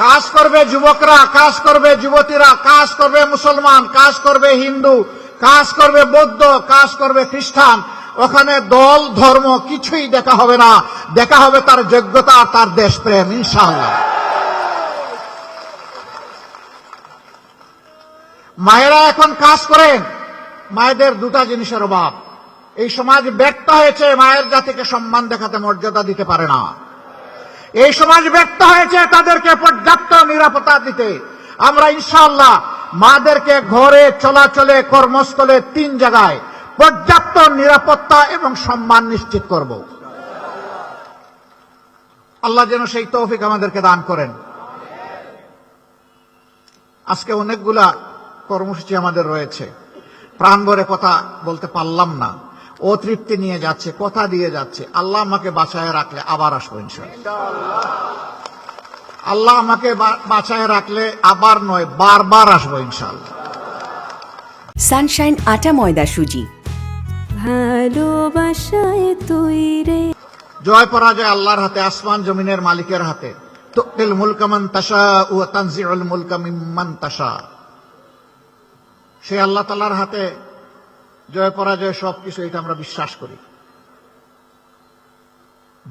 কাজ করবে যুবকরা, কাজ করবে যুবতীরা, কাজ করবে মুসলমান, কাজ করবে হিন্দু, কাজ করবে বৌদ্ধ, কাজ করবে খ্রিস্টান। ওখানে দল, ধর্ম কিছুই দেখা হবে না। দেখা হবে তার যোগ্যতা আর তার দেশপ্রেম, ইনশাআল্লাহ। মায়েরা এখন কাজ করেন। মায়েদের দুটা জিনিসের অভাব। এই সমাজ ব্যর্থ হয়েছে, মায়ের জাতিকে সম্মান দেখাতে মর্যাদা দিতে পারে না। এই সমাজ ব্যর্থ হয়েছে তাদেরকে পর্যাপ্ত নিরাপত্তা দিতে। আমরা ইনশাআল্লাহ মাদেরকে ঘরে চলাচলে কর্মস্থলে তিন জায়গায় পর্যাপ্ত নিরাপত্তা এবং সম্মান নিশ্চিত করব। আল্লাহ যেন সেই তৌফিক আমাদেরকে দান করেন। আজকে অনেকগুলা কর্মসূচি আমাদের রয়েছে। প্রাণ ভরে কথা বলতে পারলাম না। ও তৃপ্তি নিয়ে যাচ্ছে কথা দিয়ে যাচ্ছে। আল্লাহ আমাকে বাঁচায় রাখলে আবার আসব ইনশাআল্লাহ। আল্লাহ আমাকে বাঁচায় রাখলে আবার নয় বারবার আসব ইনশাআল্লাহ। সানশাইন আটা ময়দা সুজি। ভালোবাসায় তৈরে জয় পরাজয় আল্লাহর হাতে আসমান জমিনের মালিকের হাতে। তুকিল মুলকামান তাসা ও তানজিউল মুলকা মিম্মান তাসা সে আল্লাহ তালার হাতে জয় পরাজয় সবকিছু এটা আমরা বিশ্বাস করি।